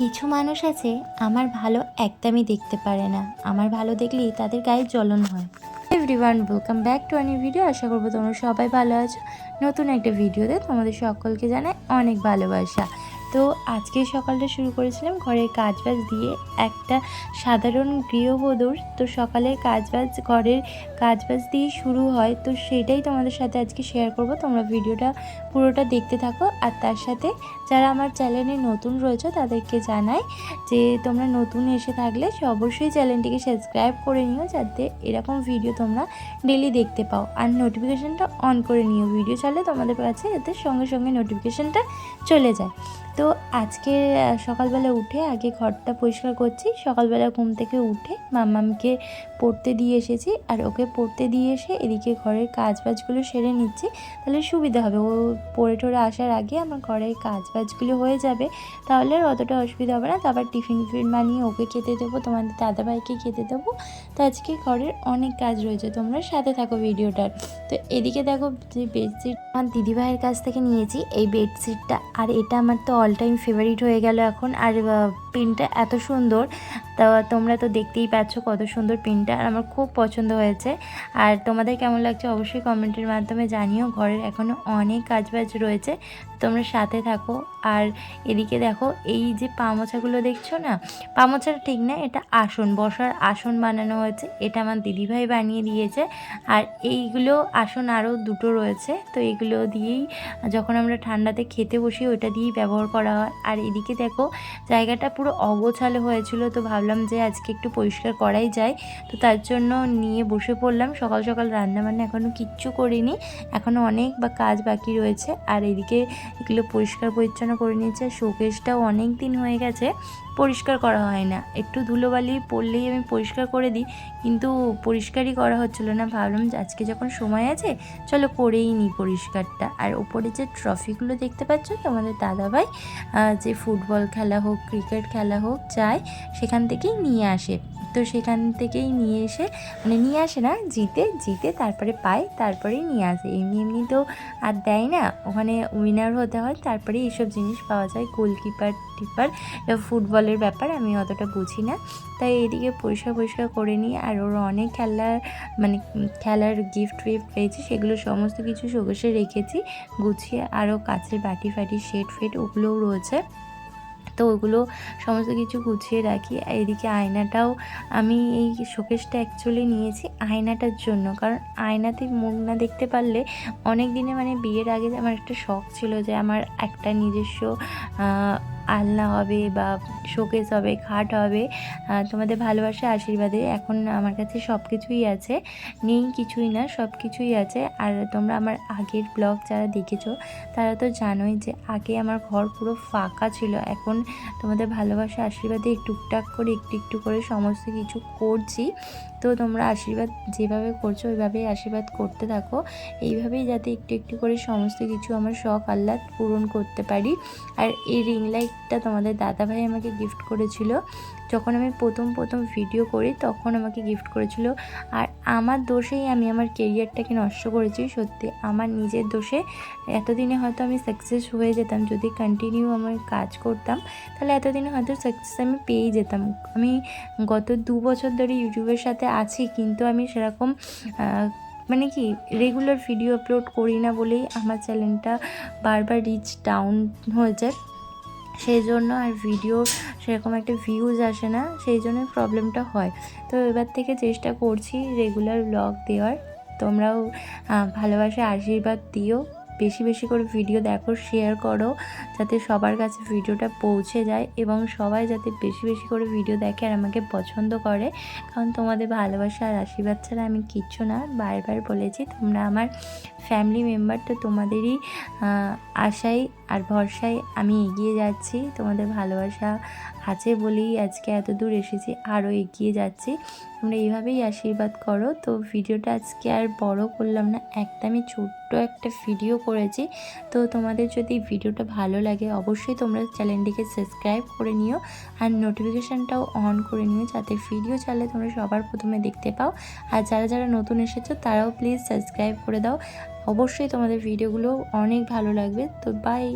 কিছু মানুষ আছে, আমার ভালো একদমই দেখতে পারে না। আমার ভালো দেখলেই তাদের গায়ে জ্বলন হয়। এভরিওয়ান ওয়েলকাম ব্যাক টু আনি ভিডিও আশা করব তোমরা সবাই ভালো আছো। নতুন একটা ভিডিওতে তোমাদের সকলকে জানাই অনেক ভালোবাসা। তো আজকে সকালটা শুরু করেছিলাম ঘরের কাজবাজ দিয়ে একটা সাধারণ গৃহবধূর। তো সকালে কাজবাজ, ঘরের কাজবাজ দিয়ে শুরু হয়। তো সেটাই তোমাদের সাথে আজকে শেয়ার করব। তোমরা ভিডিওটা পুরোটা দেখতে থাকো। আর তার সাথে যারা আমার চ্যানেলে নতুন রয়েছে, তাদেরকে জানাই যে তোমরা নতুন এসে থাকলে অবশ্যই চ্যানেলটিকে সাবস্ক্রাইব করে নিও, যাতে এরকম ভিডিও তোমরা ডেলি দেখতে পাও। আর নোটিফিকেশানটা অন করে নিও। ভিডিও চালে তোমাদের কাছে যাতে সঙ্গে সঙ্গে নোটিফিকেশানটা চলে যায়। তো আজকে সকালবেলা উঠে আগে ঘরটা পরিষ্কার করছি। সকালবেলা ঘুম থেকে উঠে মাম্মামকে পড়তে দিয়ে এসেছি। আর ওকে পড়তে দিয়ে এসে এদিকে ঘরের কাজ বাজগুলো সেরে নিচ্ছি। তাহলে সুবিধা হবে। ও পড়ে টড়ে আসার আগে আমার ঘরের কাজ বাজগুলো হয়ে যাবে। তাহলে আর অতটা অসুবিধা হবে না। তারপর টিফিন ফিফিন বানিয়ে ওকে খেতে দেবো, তোমাদের দাদাভাইকে খেতে দেবো। তো আজকে ঘরের অনেক কাজ রয়েছে। তোমরা সাথে থাকো ভিডিওটার। তো এদিকে দেখো যে বেডশিট আমার দিদিভাইয়ের কাছ থেকে নিয়েছি। এই বেডশিটটা। আর এটা আমার তো অল টাইম ফেভারিট হয়ে গেল এখন। আর প্রিন্টটা এত সুন্দর, তা তোমরা তো দেখতেই পাচ্ছ কত সুন্দর প্রিন্টটা আর আমার খুব পছন্দ হয়েছে। আর তোমাদের কেমন লাগছে অবশ্যই কমেন্টের মাধ্যমে জানিও। ঘরের এখনও অনেক কাজবাজ রয়েছে, তোমরা সাথে থাকো। আর এদিকে দেখো, এই যে পামোচাগুলো দেখছ না? পামোচাটা ঠিক না, এটা আসন, বসার আসন বানানো হয়েছে। এটা আমার দিদিভাই বানিয়ে দিয়েছে। আর এইগুলো আসন আরও দুটো রয়েছে, তো এগুলো দিয়েই যখন আমরা ঠান্ডাতে খেতে বসি, ওইটা দিয়েই ব্যবহার করা হয়। আর এদিকে দেখো, জায়গাটা পুরো অগোছালো হয়েছিল, তো ভাবলাম যে আজকে একটু পরিষ্কার করাই যায়। তো তার জন্য নিয়ে বসে পড়লাম। সকাল সকাল রান্না বান্না এখনও কিচ্ছু করিনি। এখনও অনেক বা কাজ বাকি রয়েছে। আর এদিকে এগুলো পরিষ্কার পরিচ্ছন্ন করে নিয়েছে। শোকেসটাও অনেক দিন হয়ে গেছে। পরিষ্কার করা হয় না। একটু ধুলোবালি পড়লেই আমি পরিষ্কার করে দিই, কিন্তু পরিষ্কারই করা হচ্ছিল না। ভাবলাম আজকে যখন সময় আছে, চলো করেই নিই পরিষ্কারটা। আর ওপরে যে ট্রফিগুলো দেখতে পাচ্ছ তোমাদের দাদাভাই যে ফুটবল খেলা হোক ক্রিকেট খেলা হোক চায়, সেখান থেকেই নিয়ে আসে। তো সেখান থেকেই নিয়ে এসে মানে নিয়ে আসে না, জিতে জিতে তারপরে পায়, তারপরেই নিয়ে আসে। এমনি এমনি তো আর দেয় না। ওখানে উইনার হতে হয় তারপরে এইসব জিনিস পাওয়া যায়। গোলকিপার টিপার ফুটবলের ব্যাপার আমি অতটা বুঝি না। তাই এদিকে পরিষ্কার পরিষ্কার করে নিই আর ওর অনেক খেলার মানে খেলার গিফট ফিফট পেয়েছি, সেগুলো সমস্ত কিছু শোকেসে রেখেছি, গুছিয়ে আরও কাছের বাটি ফাটি সেট ফেট ওগুলোও রয়েছে। তো ওগুলো সমস্ত কিছু গুছিয়ে রাখি। এদিকে আয়নাটাও আমি এই শোকেসটা অ্যাকচুয়ালি নিয়েছি আয়নাটার জন্য। কারণ আয়নাতে মুখ না দেখতে পারলে অনেক দিনে মানে বিয়ের আগে আমার একটা শখ ছিল যে আমার একটা নিজস্ব আলনা হবে বা শোকেস হবে, খাট হবে তোমাদের ভালোবাসা আশীর্বাদে। এখন আমার কাছে সব কিছুই আছে, নেই কিছুই না সব কিছুই আছে। আর তোমরা আমার আগের ব্লগ যারা দেখেছ, তারা তো জানোই যে আগে আমার ঘর পুরো ফাঁকা ছিল। এখন তোমাদের ভালোবাসা আশীর্বাদে টুকটাক করে, একটু একটু করে সমস্ত কিছু করছি। তো তোমরা আশীর্বাদ যেভাবে করছ, ওইভাবেই আশীর্বাদ করতে থাকো। এইভাবেই যাতে একটু একটু করে সমস্ত কিছু আমার শখ আহ্লাদ পূরণ করতে পারি। আর এই রিং লাইটটা তোমাদের দাদাভাই আমাকে গিফট করেছিল। যখন আমি প্রথম প্রথম ভিডিও করি, তখন আমাকে গিফট করেছিল। আর আমার দোষেই আমি আমার কেরিয়ারটাকে নষ্ট করেছি, সত্যি। আমার নিজের দোষে এতদিনে হয়তো আমি সাকসেস হয়ে যেতাম, যদি কন্টিনিউ আমার কাজ করতাম, তাহলে এতদিনে হয়তো সাকসেস আমি পেয়েই যেতাম। আমি গত দু বছর ধরে ইউটিউবের সাথে আছি, কিন্তু আমি সেরকম মানে কি রেগুলার ভিডিও আপলোড করি না বলেই আমার চ্যানেলটা বারবার রিচ ডাউন হয়ে যায়। সেই জন্য আর ভিডিও সেরকম একটা ভিউজ আসে না সেই জন্যই প্রবলেমটা হয়। তো এবার থেকে চেষ্টা করছি রেগুলার ব্লগ দেওয়ার। তোমরাও ভালোবাসা আশীর্বাদ দিও। বেশি বেশি করে ভিডিও দেখো শেয়ার করো, যাতে সবার কাছে ভিডিওটা পৌঁছে যায় এবং সবাই যাতে বেশি বেশি করে ভিডিও দেখে আর আমাকে পছন্দ করে। কারণ তোমাদের ভালোবাসা আর আশীর্বাদ ছাড়া আমি কিচ্ছু না। বারবার বলেছি, তোমরা আমার ফ্যামিলি মেম্বার তো তোমাদেরই আশায় আর ভরসায় আমি এগিয়ে যাচ্ছি। তোমাদের ভালোবাসা আছে বলেই আজকে এত দূর এসেছি, আরও এগিয়ে যাচ্ছি। তোমরা এইভাবেই আশীর্বাদ করো। তো ভিডিওটা আজকে আর বড় করলাম না একদমই ছোট্ট একটা ভিডিও করেছি। তো তোমাদের যদি ভিডিওটা ভালো লাগে, অবশ্যই তোমরা চ্যানেলটিকে সাবস্ক্রাইব করে নিও আর নোটিফিকেশানটাও অন করে নিও যাতে ভিডিও চালে তোমরা সবার প্রথমে দেখতে পাও। আর যারা যারা নতুন এসেছ, তারাও প্লিজ সাবস্ক্রাইব করে দাও। অবশ্যই তোমাদের ভিডিওগুলো অনেক ভালো লাগবে তো বাই